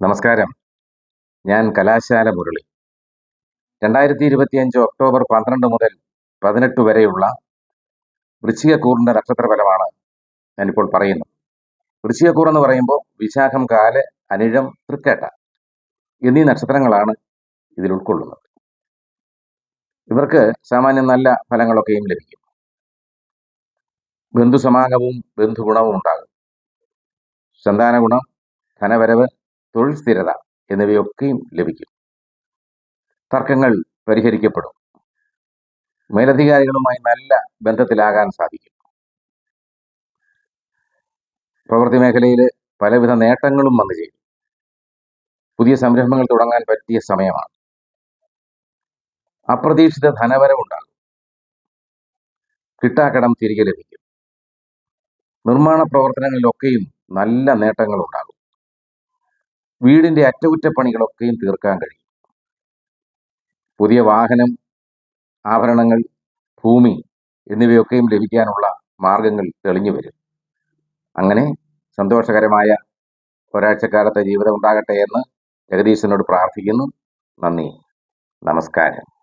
നമസ്കാരം. ഞാൻ കലാശാല മുരളി. രണ്ടായിരത്തി ഇരുപത്തിയഞ്ച് ഒക്ടോബർ പന്ത്രണ്ട് മുതൽ പതിനെട്ട് വരെയുള്ള വൃശ്ചികക്കൂറിന്റെ നക്ഷത്രഫലമാണ് ഞാനിപ്പോൾ പറയുന്നത്. വൃശ്ചികക്കൂർ എന്ന് പറയുമ്പോൾ വിശാഖം കാൽ അനിഴം തൃക്കേട്ട എന്നീ നക്ഷത്രങ്ങളാണ് ഇതിൽ ഉൾക്കൊള്ളുന്നത്. ഇവർക്ക് സാമാന്യം നല്ല ഫലങ്ങളൊക്കെയും ലഭിക്കും. ബന്ധുസമാഗമവും ബന്ധുഗുണവും ഉണ്ടാകും. സന്താന ഗുണം ധനവരവ് തൊഴിൽ സ്ഥിരത എന്നിവയൊക്കെയും ലഭിക്കും. തർക്കങ്ങൾ പരിഹരിക്കപ്പെടും. മേലധികാരികളുമായി നല്ല ബന്ധത്തിലാകാൻ സാധിക്കും. പ്രവൃത്തി മേഖലയിൽ പലവിധ നേട്ടങ്ങളും വന്നു ചേരും. പുതിയ സംരംഭങ്ങൾ തുടങ്ങാൻ പറ്റിയ സമയമാണ്. അപ്രതീക്ഷിത ധനവരവുണ്ടാകും. കിട്ടാക്കടം തിരികെ ലഭിക്കും. നിർമ്മാണ പ്രവർത്തനങ്ങളിലൊക്കെയും നല്ല നേട്ടങ്ങൾ വീടിന്റെ അറ്റകുറ്റപ്പണികളൊക്കെയും തീർക്കാൻ കഴിയും. പുതിയ വാഹനം ആഭരണങ്ങൾ ഭൂമി എന്നിവയൊക്കെയും ലഭിക്കാനുള്ള മാർഗങ്ങൾ തെളിഞ്ഞു വരും. അങ്ങനെ സന്തോഷകരമായ ഒരാഴ്ചക്കാലത്തെ ജീവിതം ഉണ്ടാകട്ടെ എന്ന് ജഗദീശനോട് പ്രാർത്ഥിക്കുന്നു. നന്ദി. നമസ്കാരം.